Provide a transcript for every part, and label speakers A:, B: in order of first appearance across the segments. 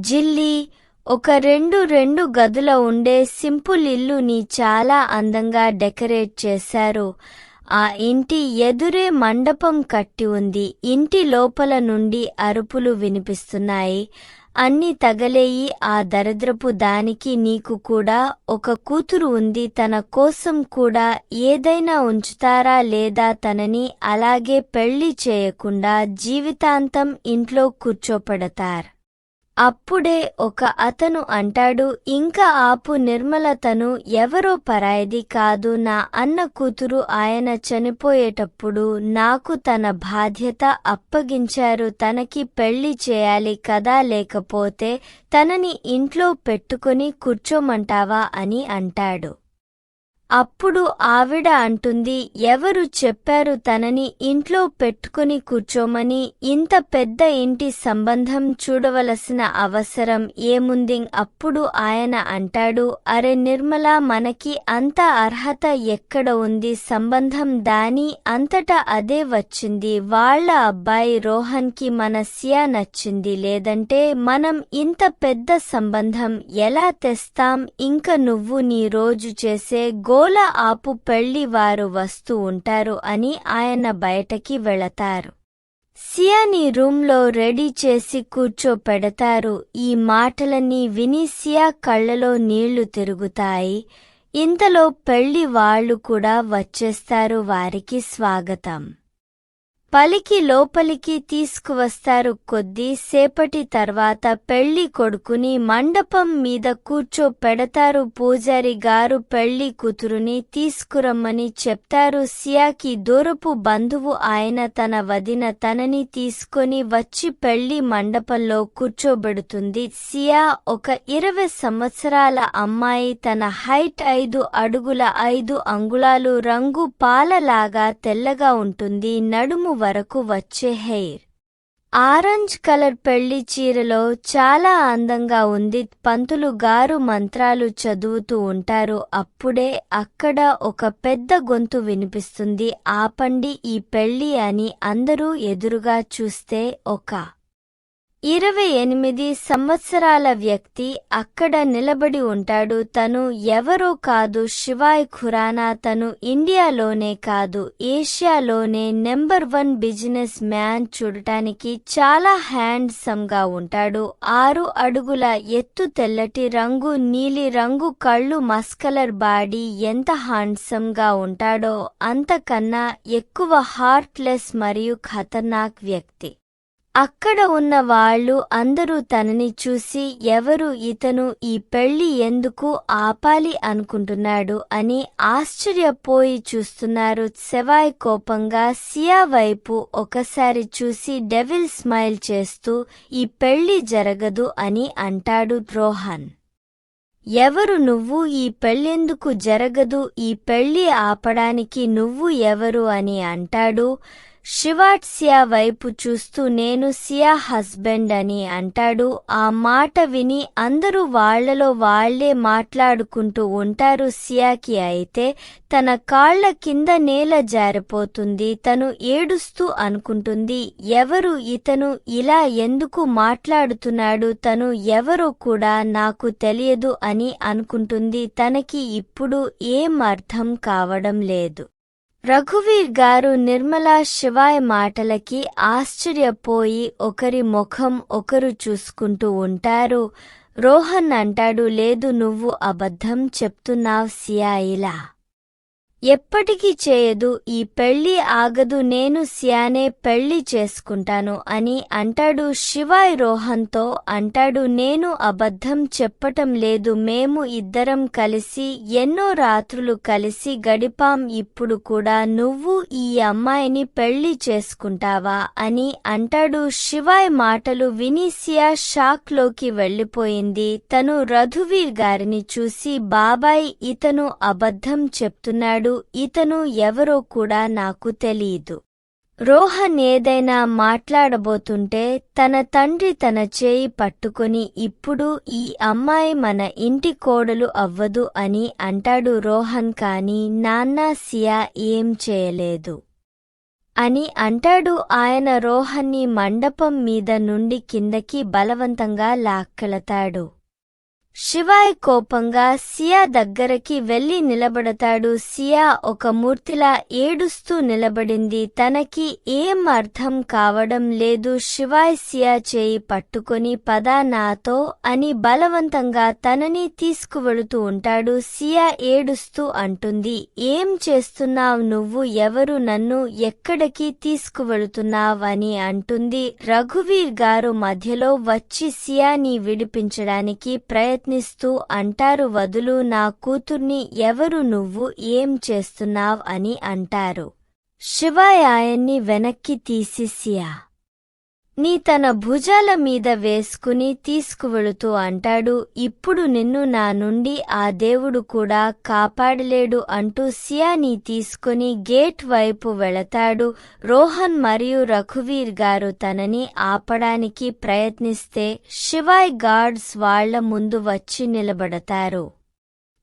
A: జిల్లీ ఒక రెండు రెండు గదుల ఉండే సింపుల్ ఇల్లుని చాలా అందంగా డెకరేట్ చేశారు. ఆ ఇంటి ఎదురే మండపం కట్టి ఉంది. ఇంటి లోపల నుండి అరుపులు వినిపిస్తున్నాయి. అన్ని తగలేయి ఆ దరిద్రపు దానికి నీకు కూడా ఒక కూతురు ఉంది. తన కోసం కూడా ఏదైనా ఉంచుతారా లేదా తనని అలాగే పెళ్ళి చేయకుండా జీవితాంతం ఇంట్లో కూర్చోపెడతారు. అప్పుడే ఒక అతను అంటాడు ఇంకా ఆపు నిర్మలతను ఎవరో పరాయిది కాదు నా అన్న కూతురు ఆయన చనిపోయేటప్పుడు నాకు తన బాధ్యత అప్పగించారు. తనకి పెళ్ళి చేయాలి కదా లేకపోతే తనని ఇంట్లో పెట్టుకుని కూర్చోమంటావా? అని అంటాడు. అప్పుడు ఆవిడ అంటుంది ఎవరు చెప్పారు తనని ఇంట్లో పెట్టుకుని కూర్చోమని? ఇంత పెద్ద ఇంటి సంబంధం చూడవలసిన అవసరం ఏముంది? అప్పుడు ఆయన అంటాడు అరే నిర్మల మనకి అంత అర్హత ఎక్కడ ఉంది? సంబంధం దాని అంతటా అదే వచ్చింది. వాళ్ళ అబ్బాయి రోహన్కి మన సియా నచ్చింది. లేదంటే మనం ఇంత పెద్ద సంబంధం ఎలా తెస్తాం? ఇంక నువ్వు నీ రోజు చేసే గో ఓల ఆపు పెళ్ళి వారు వస్తూ ఉంటారు అని ఆయన బయటకి వెళతారు. సియాని రూంలో రెడీ చేసి కూర్చోపెడతారు. ఈ మాటలన్నీ విని సియా కళ్ళలో నీళ్ళు తిరుగుతాయి. ఇంతలో పెళ్ళి వాళ్ళు కూడా వచ్చేస్తారు వారికి స్వాగతం. పలికి లోపలికి తీసుకువస్తారు. కొద్ది సేపటి తర్వాత పెళ్ళి కొడుకుని మండపం మీద కూర్చో పెడతారు పూజారి గారు పెళ్ళి కూతురుని తీసుకురమ్మని చెప్తారు. సియాకి దూరపు బంధువు ఆయన తన వదిన తనని తీసుకొని వచ్చి పెళ్ళి మండపంలో కూర్చోబెడుతుంది. సియా ఒక ఇరవై సంవత్సరాల అమ్మాయి తన హైట్ ఐదు అడుగుల ఐదు అంగుళాలు రంగు పాలలాగా తెల్లగా ఉంటుంది. నడుము వరకు వచ్చే హెయిర్. ఆరెంజ్ కలర్ పెళ్ళి చీరలో చాలా అందంగా ఉంది. పంతులు గారు మంత్రాలు చదువుతూ ఉంటారు. అప్పుడే అక్కడ ఒక పెద్ద గొంతు వినిపిస్తుంది. ఆపండి ఈ పెళ్ళి అని అందరూ ఎదురుగా చూస్తే ఒక ఇరవై ఎనిమిది సంవత్సరాల వ్యక్తి అక్కడ నిలబడి ఉంటాడు. తను ఎవరో కాదు. శివాయ్ ఖురానా తను ఇండియాలోనే కాదు. ఏషియాలోనే నెంబర్ వన్ బిజినెస్ మ్యాన్ చూడటానికి చాలా హ్యాండ్సమ్గా ఉంటాడు. ఆరు అడుగుల ఎత్తు తెల్లటి రంగు నీలి రంగు కళ్ళు మస్కలర్ బాడీ ఎంత హ్యాండ్సమ్గా ఉంటాడో అంతకన్నా ఎక్కువ హార్ట్లెస్ మరియు ఖతర్నాక్ వ్యక్తి. అక్కడ ఉన్న వాళ్ళు అందరూ తనని చూసి ఎవరు ఇతను ఈ పెళ్ళి ఎందుకు ఆపాలి అనుకుంటున్నాడు? అని ఆశ్చర్యపోయి చూస్తున్నారు సెవాయ్ కోపంగా. సియా వైపు ఒకసారి చూసి డెవిల్ స్మైల్ చేస్తూ ఈ పెళ్ళి జరగదు అని అంటాడు రోహన్. ఎవరు నువ్వు? ఈ పెళ్ళెందుకు జరగదు? ఈ పెళ్ళి ఆపడానికి నువ్వు ఎవరు? అని అంటాడు శివాట్ సియా వైపు చూస్తూ నేను సియా హస్బెండ్ అని అంటాడు. ఆ మాట విని అందరూ వాళ్ళలో వాళ్ళే మాట్లాడుకుంటూ ఉంటారు సియాకి అయితే తన కాళ్ళ కింద నేల జారిపోతుంది. తను ఏడుస్తూ అనుకుంటుంది ఎవరు ఇతను? ఇలా ఎందుకు మాట్లాడుతున్నాడు? తను ఎవరో కూడా నాకు తెలియదు అని అనుకుంటుంది. తనకి ఇప్పుడు ఏం అర్థం కావడం లేదు. రఘువీర్ గారు నిర్మలా శివాయ్ మాటలకి ఆశ్చర్యపోయి ఒకరి ముఖం ఒకరు చూసుకుంటూ ఉంటారు. రోహన్ అంటాడు లేదు నువ్వు అబద్ధం చెప్తున్నావు సియా ఇలా ఎప్పటికీ చేయదు ఈ పెళ్ళి ఆగదు నేను శ్యానే పెళ్ళి చేసుకుంటాను అని అంటాడు శివాయ్ రోహన్తో. అంటాడు నేను అబద్ధం చెప్పటం లేదు మేము ఇద్దరం కలిసి ఎన్నో రాత్రులు కలిసి గడిపాం ఇప్పుడు కూడా నువ్వు ఈ అమ్మాయిని పెళ్ళి చేసుకుంటావా అని అంటాడు శివాయ్ మాటలు విని సియా షాక్లోకి వెళ్ళిపోయింది తను రఘువీర్ గారిని చూసి బాబాయ్ ఇతను అబద్ధం చెప్తున్నాడు ఇతను ఎవరో కూడా నాకు తెలీదు. రోహన్ ఏదైనా మాట్లాడబోతుంటే తన తండ్రి తన చేయి పట్టుకుని ఇప్పుడు ఈ అమ్మాయి మన ఇంటి కోడలు అవ్వదు అని అంటాడు రోహన్ కాని నాన్న సియా ఏం చేయలేదు అని అంటాడు ఆయన రోహన్ని మండపం మీద నుండి కిందకి బలవంతంగా లాక్కెళతాడు శివాయ్ కోపంగా సియా దగ్గరకి వెళ్ళి నిలబడతాడు. సియా ఒక మూర్తిలా ఏడుస్తూ నిలబడింది. తనకి ఏం అర్థం కావడం లేదు. శివాయ్ సియా చేయి పట్టుకొని పదా నాతో అని బలవంతంగా తనని తీసుకువెళుతూ ఉంటాడు. సియా ఏడుస్తూ అంటుంది ఏం చేస్తున్నావ్ నువ్వు? ఎవరు నన్ను ఎక్కడికి తీసుకువెళుతున్నావ్? అని అంటుంది. రఘువీర్ గారు మధ్యలో వచ్చి సియాని విడిపించడానికి ప్రయత్నిస్తూ అంటారు వదులు నా కూతుర్ని ఎవరు నువ్వు? ఏం చేస్తున్నావ్? అని అంటారు. శివాయ్ ఆయన్ని వెనక్కి తీసిసియా నీ తన భుజాల మీద వేసుకుని తీసుకువెళుతూ అంటాడు ఇప్పుడు నిన్ను నా నుండి ఆ దేవుడు కూడా కాపాడలేడు అంటూ సియాని తీసుకుని గేట్ వైపు వెళతాడు. రోహన్ మరియు రఘువీర్ గారు తనని ఆపడానికి ప్రయత్నిస్తే శివాయ్ గార్డ్స్ వాళ్ళ ముందు వచ్చి నిలబడతారు.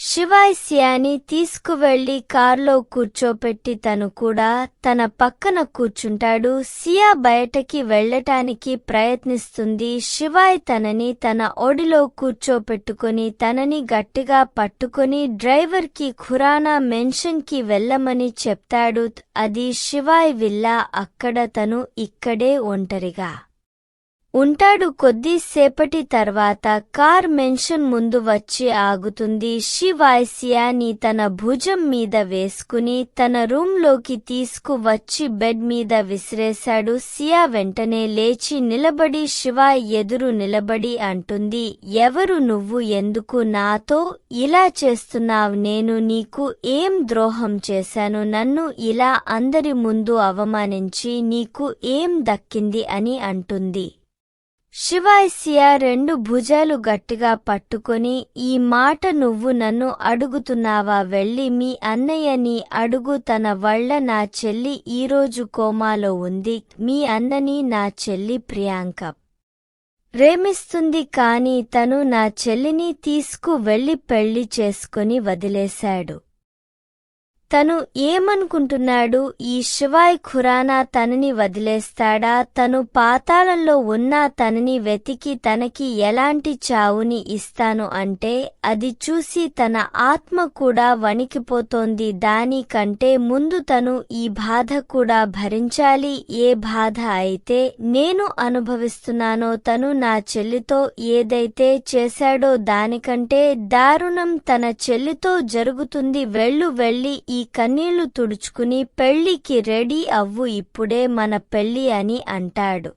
A: శివాయ్ సియాని తీసుకువెళ్ళి కార్లో కూర్చోపెట్టి తను కూడా తన పక్కన కూర్చుంటాడు. సియా బయటకి వెళ్ళటానికి ప్రయత్నిస్తుంది. శివాయ్ తనని తన ఒడిలో కూర్చోపెట్టుకుని తనని గట్టిగా పట్టుకుని డ్రైవర్కి ఖురానా మెన్షన్కి వెళ్ళమని చెప్తాడు. అది శివాయ్ విల్లా. అక్కడ తను ఇక్కడే ఒంటరిగా ఉంటాడు కొద్దిసేపటి తర్వాత కార్ మెన్షన్ ముందు వచ్చి ఆగుతుంది. శివాయ్సియాని తన భుజం మీద వేసుకుని తన రూంలోకి తీసుకువచ్చి బెడ్ మీద విసిరేశాడు. సియా వెంటనే లేచి నిలబడి శివాయ్ ఎదురు నిలబడి అంటుంది ఎవరు నువ్వు? ఎందుకు నాతో ఇలా చేస్తున్నావు? నేను నీకు ఏం ద్రోహం చేశాను? నన్ను ఇలా అందరి ముందు అవమానించి నీకు ఏం దక్కింది? అని అంటుంది. శివాయిసియ రెండు భుజాలు గట్టిగా పట్టుకొని ఈ మాట నువ్వు నన్ను అడుగుతున్నావా వెళ్ళి మీ అన్నయ్యని అడుగు తన వళ్ళ నా చెల్లి ఈరోజు కోమాలో ఉంది మీ అన్నని నా చెల్లి ప్రియాంక. ప్రేమిస్తుంది కాని తను నా చెల్లిని తీసుకు వెళ్ళి పెళ్ళి చేసుకుని వదిలేశాడు. తను ఏమనుకుంటున్నాడు? ఈ శివాయ్ ఖురానా తనని వదిలేస్తాడా? తను పాతాళంలో ఉన్నా తనని వెతికి తనకి ఎలాంటి చావుని ఇస్తాను అంటే అది చూసి తన ఆత్మ కూడా వణికిపోతోంది. దానికంటే ముందు తను ఈ బాధ కూడా భరించాలి. ఏ బాధ అయితే నేను అనుభవిస్తున్నానో తను నా చెల్లితో ఏదైతే చేశాడో దానికంటే దారుణం తన చెల్లితో జరుగుతుంది. వెళ్ళు వెళ్ళి ఈ ఈ కన్నీళ్ళు తుడుచుకుని పెళ్ళికి రెడీ అవ్వు ఇప్పుడే మన పెళ్ళి అని అంటాడు.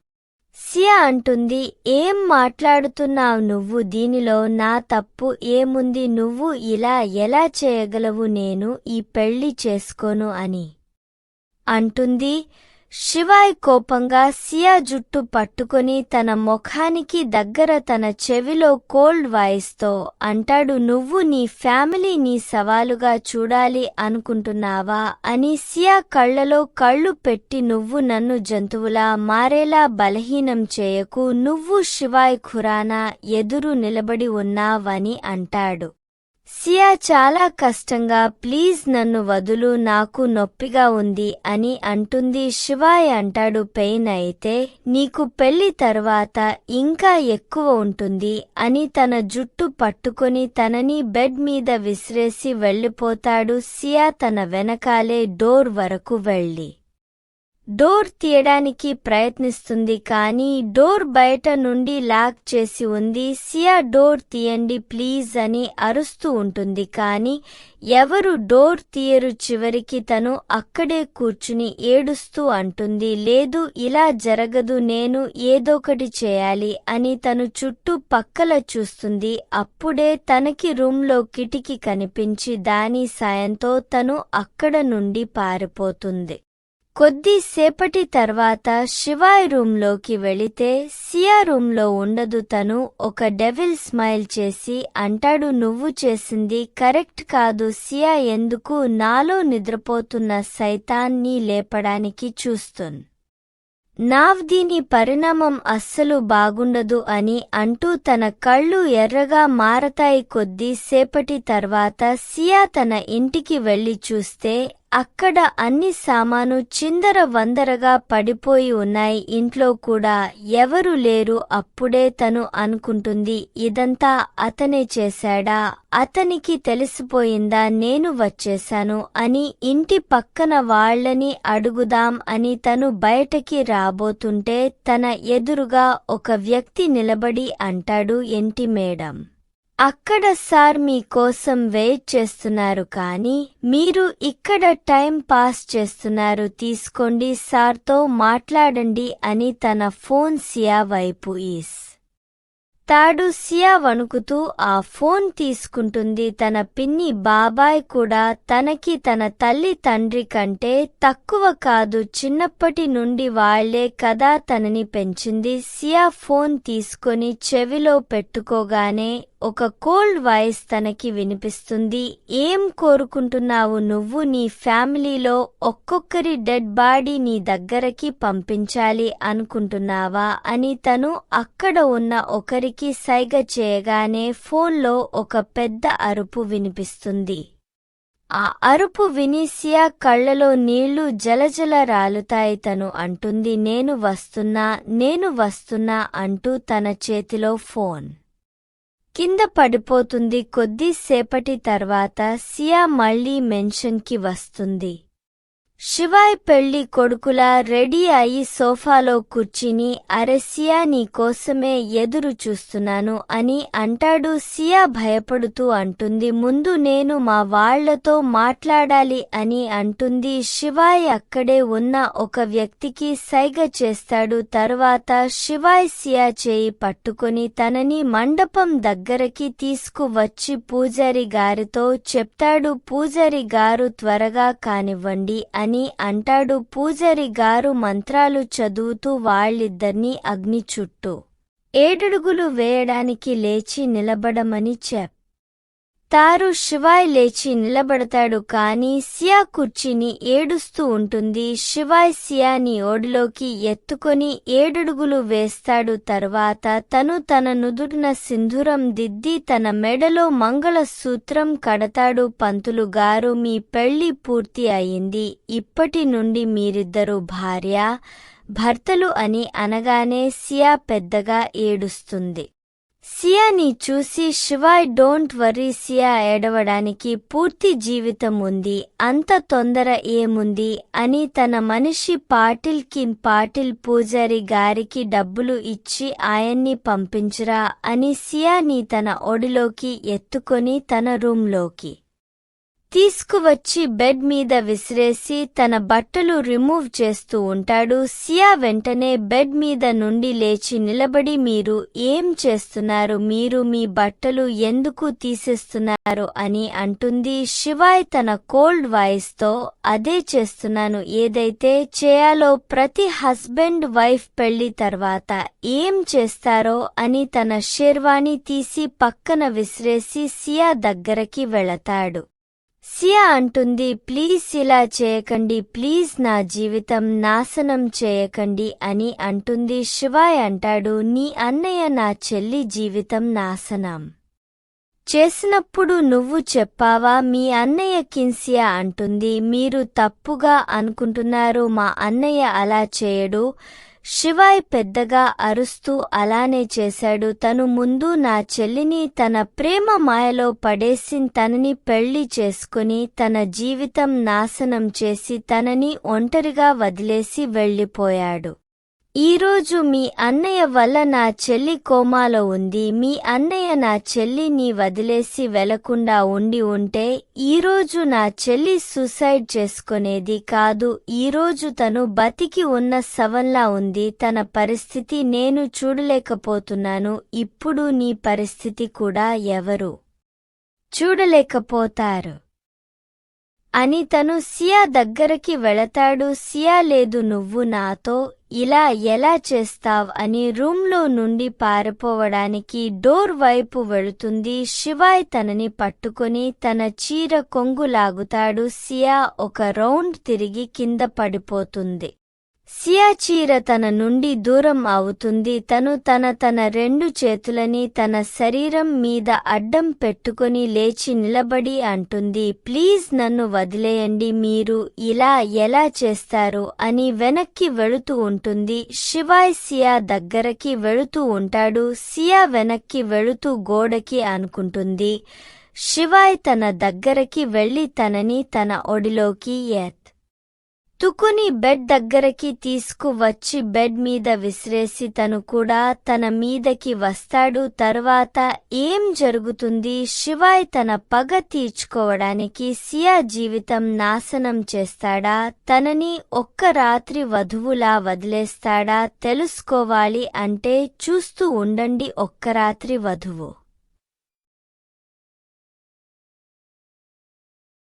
A: సియా అంటుంది ఏం మాట్లాడుతున్నావు నువ్వు? దీనిలో నా తప్పు ఏముంది? నువ్వు ఇలా ఎలా చేయగలవు నేను ఈ పెళ్ళి చేసుకోను అని. అంటుంది శివాయ్ కోపంగా సియా జుట్టు పట్టుకొని తన ముఖానికి దగ్గర తన చెవిలో కోల్డ్ వాయిస్తో అంటాడు నువ్వు నీ ఫ్యామిలీ నీ సవాలుగా చూడాలి అనుకుంటున్నావా? అని సియా కళ్ళలో కళ్ళు పెట్టి నువ్వు నన్ను జంతువులా మారేలా బలహీనం చేయకు నువ్వు శివాయ్ ఖురానా ఎదురు నిలబడి ఉన్నావని అంటాడు. సియా చాలా కష్టంగా ప్లీజ్ నన్ను వదులు నాకు నొప్పిగా ఉంది అని అంటుంది శివాయ్ అంటాడు పెయిన్ అయితే నీకు పెళ్ళి తర్వాత ఇంకా ఎక్కువ ఉంటుంది అని తన జుట్టు పట్టుకొని తనని బెడ్ మీద విసిరేసి వెళ్ళిపోతాడు సియా తన వెనకాలే డోర్ వరకు వెళ్ళి. డోర్ తీయడానికి ప్రయత్నిస్తుంది కానీ డోర్ బయట నుండి లాక్ చేసి ఉంది. సియా డోర్ తీయండి ప్లీజ్ అని అరుస్తూ ఉంటుంది. కానీ ఎవరు డోర్ తీయరు చివరికి తను అక్కడే కూర్చుని ఏడుస్తూ అంటుంది. లేదు ఇలా జరగదు నేను ఏదోకటి చేయాలి అని తను చుట్టూ పక్కల చూస్తుంది. అప్పుడే తనకి రూంలో కిటికీ కనిపించి దాని సాయంతో తను అక్కడ నుండి పారిపోతుంది. కొద్దిసేపటి తర్వాత శివాయ్ రూంలోకి వెళితే సియా రూంలో ఉండదు తను ఒక డెవిల్ స్మైల్ చేసి అంటాడు నువ్వు చేసింది కరెక్ట్ కాదు సియా ఎందుకు నాలో నిద్రపోతున్న సైతాన్ని లేపడానికి చూస్తుంది నావ్ దీని పరిణామం అస్సలు బాగుండదు అని అంటూ తన కళ్ళు ఎర్రగా మారతాయి కొద్దిసేపటి తర్వాత సియా తన ఇంటికి వెళ్ళి చూస్తే అక్కడ అన్ని సామాను చిందర వందరగా పడిపోయి ఉన్నాయి. ఇంట్లో కూడా ఎవరు లేరు. అప్పుడే తను అనుకుంటుంది ఇదంతా అతనే చేశాడా? అతనికి తెలిసిపోయిందా? నేను వచ్చేశాను అని ఇంటి పక్కన వాళ్ళని అడుగుదాం అని తను బయటకి రాబోతుంటే తన ఎదురుగా ఒక వ్యక్తి నిలబడి అంటాడు ఎంటి మేడం? అక్కడ సార్ మీకోసం వెయిట్ చేస్తున్నారు కానీ మీరు ఇక్కడ టైం పాస్ చేస్తున్నారు. తీసుకోండి సార్తో మాట్లాడండి అని తన ఫోన్ సియా వైపు ఈస్. తాడు సియా వణుకుతూ ఆ ఫోన్ తీసుకుంటుంది. తన పిన్ని బాబాయ్ కూడా తనకి తన తల్లి తండ్రి కంటే తక్కువ కాదు. చిన్నప్పటి నుండి వాళ్ళే కదా తనని పెంచింది. సియా ఫోన్ తీసుకొని చెవిలో పెట్టుకోగానే ఒక కోల్డ్ వాయిస్ తనకి వినిపిస్తుంది. ఏం కోరుకుంటున్నావు నువ్వు? నీ ఫ్యామిలీలో ఒక్కొక్కరి డెడ్ బాడీ నీ దగ్గరకి పంపించాలి అనుకుంటున్నావా? అని తను అక్కడ ఉన్న ఒకరికి సైగ చేయగానే ఫోన్లో ఒక పెద్ద అరుపు వినిపిస్తుంది. ఆ అరుపు వినీసియా కళ్ళలో నీళ్ళు జలజల రాలుతాయి. తను అంటుంది నేను వస్తున్నా నేను వస్తున్నా అంటూ తన చేతిలో ఫోన్. కింద పడిపోతుంది కొద్దిసేపటి తర్వాత సియా మళ్ళీ మెన్షన్కి వస్తుంది. శివాయ్ పెళ్ళి కొడుకులా రెడీ అయి సోఫాలో కూర్చిని అరే సియా నీ కోసమే ఎదురు చూస్తున్నాను అని అంటాడు. సియా భయపడుతూ అంటుంది. ముందు నేను మా వాళ్ళతో మాట్లాడాలి అని అంటుంది. శివాయ్ అక్కడే ఉన్న ఒక వ్యక్తికి సైగ చేస్తాడు. తరువాత శివాయ్ సియా చేయి పట్టుకొని తనని మండపం దగ్గరకి తీసుకువచ్చి పూజారి గారితో చెప్తాడు. పూజారి గారు త్వరగా కానివ్వండి అని అంటాడు పూజారి గారు మంత్రాలు చదువుతూ వాళ్ళిద్దర్నీ అగ్ని చుట్టూ. ఏడడుగులు వేయడానికి లేచి నిలబడమని చెప్ తారు శివాయ్ లేచి నిలబడతాడు కాని సియా కుర్చీని ఏడుస్తూ ఉంటుంది. శివాయ్ సియాని ఓడిలోకి ఎత్తుకొని ఏడడుగులు వేస్తాడు. తర్వాత తను తన నుదుటిన సింధూరం దిద్ది తన మెడలో మంగళ సూత్రం కడతాడు. పంతులు గారు మీ పెళ్ళి పూర్తి అయింది. ఇప్పటి నుండి మీరిద్దరూ భార్య భర్తలు అని అనగానే సియా పెద్దగా ఏడుస్తుంది. సియాని చూసి శివాయ్ డోంట్ వరీ సియా ఏడవడానికి పూర్తి జీవితం ఉంది. అంత తొందర ఏముంది? అని తన మనిషి పాటిల్కి పాటిల్ పూజారి గారికి డబ్బులు ఇచ్చి ఆయన్ని పంపించురా అని సియాని తన ఒడిలోకి ఎత్తుకొని తన రూంలోకి తీసుకువచ్చి బెడ్ మీద విసిరేసి తన బట్టలు రిమూవ్ చేస్తూ ఉంటాడు. సియా వెంటనే బెడ్ మీద నుండి లేచి నిలబడి మీరు ఏం చేస్తున్నారు? మీరు మీ బట్టలు ఎందుకు తీసేస్తున్నారు? అని అంటుంది. శివాయ్ తన కోల్డ్ వాయిస్తో అదే చేస్తున్నాను. ఏదైతే చేయాలో ప్రతి హస్బెండ్ వైఫ్ పెళ్ళి తర్వాత ఏం చేస్తారో అని తన షేర్వాణి తీసి పక్కన విసిరేసి సియా దగ్గరకి వెళతాడు. సియా అంటుంది ప్లీజ్ ఇలా చేయకండి ప్లీజ్ నా జీవితం నాశనం చేయకండి అని అంటుంది శివాయ్ అంటాడు నీ అన్నయ్య నా చెల్లి జీవితం నాశనం చేసినప్పుడు నువ్వు చెప్పావా మీ అన్నయ్య కిన్సియా అంటుంది మీరు తప్పుగా అనుకుంటున్నారు మా అన్నయ్య అలా చేయడు శివాయ్ పెద్దగా అరుస్తూ అలానే చేశాడు. తను ముందు నా చెల్లిని తన ప్రేమ మాయలో పడేసి తనని పెళ్ళి చేసుకుని తన జీవితం నాశనం చేసి తనని ఒంటరిగా వదిలేసి వెళ్ళిపోయాడు ఈరోజు మీ అన్నయ్య వల్ల నా చెల్లి కోమాలో ఉంది. మీ అన్నయ్య నా చెల్లిని వదిలేసి వెళ్ళకుండా ఉండి ఉంటే ఈరోజు నా చెల్లి సూసైడ్ చేసుకునేది కాదు. ఈరోజు తను బతికి ఉన్న సవంలా ఉంది. తన పరిస్థితి నేను చూడలేకపోతున్నాను. ఇప్పుడు నీ పరిస్థితి కూడా ఎవరు చూడలేకపోతారు? అని తను సియా దగ్గరకి వెళతాడు సియా లేదు నువ్వు నాతో ఇలా ఎలా చేస్తావ్? అని రూంలో నుండి పారిపోవడానికి డోర్ వైపు వెళుతుంది. శివాయ్ తనని పట్టుకొని తన చీర కొంగు లాగుతాడు సియా ఒక రౌండ్ తిరిగి కింద పడిపోతుంది. సియా చీర తన నుండి దూరం అవుతుంది. తను తన తన రెండు చేతులని తన శరీరం మీద అడ్డం పెట్టుకొని లేచి నిలబడి అంటుంది. ప్లీజ్ నన్ను వదిలేయండి. మీరు ఇలా ఎలా చేస్తారు? అని వెనక్కి వెళుతూ ఉంటుంది. శివాయ్ సియా దగ్గరకి వెళుతూ ఉంటాడు. సియా వెనక్కి వెళుతూ గోడకి అనుకుంటుంది. శివాయ్ తన దగ్గరకి వెళ్ళి తనని తన ఒడిలోకి తుకుని బెడ్ దగ్గరకి తీసుకువచ్చి బెడ్ మీద విసిరేసి తను కూడా తన మీదకి వస్తాడు. తర్వాత ఏం జరుగుతుంది? శివాయ్ తన పగ తీర్చుకోవడానికి సియా జీవితం నాశనం చేస్తాడా? తనని ఒక్క రాత్రి వధువులా వదిలేస్తాడా? తెలుసుకోవాలి అంటే చూస్తూ ఉండండి ఒక్క రాత్రి వధువు.